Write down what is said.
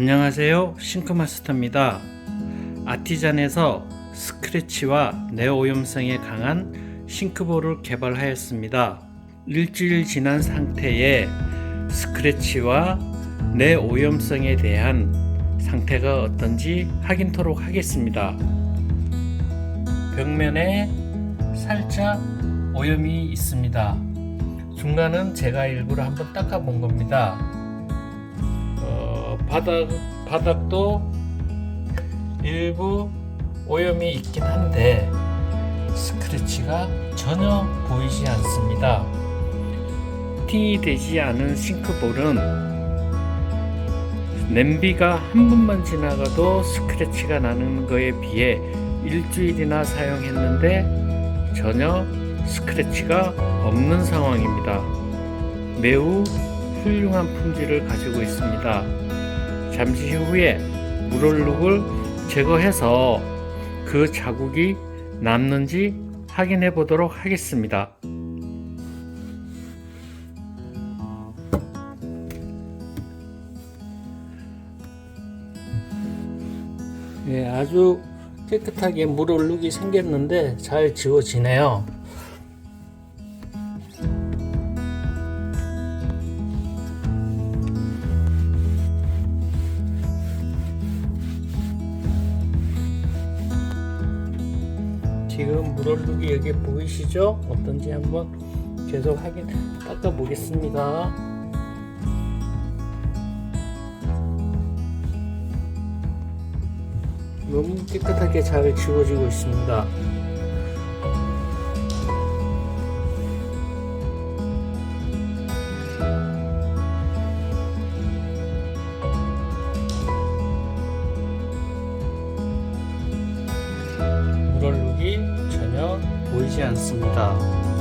안녕하세요. 싱크마스터입니다. 아티잔에서 스크래치와 내오염성에 강한 싱크볼을 개발하였습니다. 일주일 지난 상태에 스크래치와 내오염성에 대한 상태가 어떤지 확인토록 하겠습니다. 벽면에 살짝 오염이 있습니다. 중간은 제가 일부러 한번 닦아 본 겁니다. 어, 바닥, 바닥도 일부 오염이 있긴 한데 스크래치가 전혀 보이지 않습니다. 팅이 되지 않은 싱크볼은 냄비가 한 번만 지나가도 스크래치가 나는 거에 비해 일주일이나 사용했는데 전혀 스크래치가 없는 상황입니다. 매우 훌륭한 품질을 가지고 있습니다. 잠시 후에 물얼룩을 제거해서 그 자국이 남는지 확인해 보도록 하겠습니다. 예, 아주 깨끗하게 물얼룩이 생겼는데 잘 지워지네요. 지금 물얼룩이 여기 보이시죠? 어떤지 한번 계속 확인 닦아 보겠습니다. 너무 깨끗하게 잘 지워지고 있습니다. 않습니다.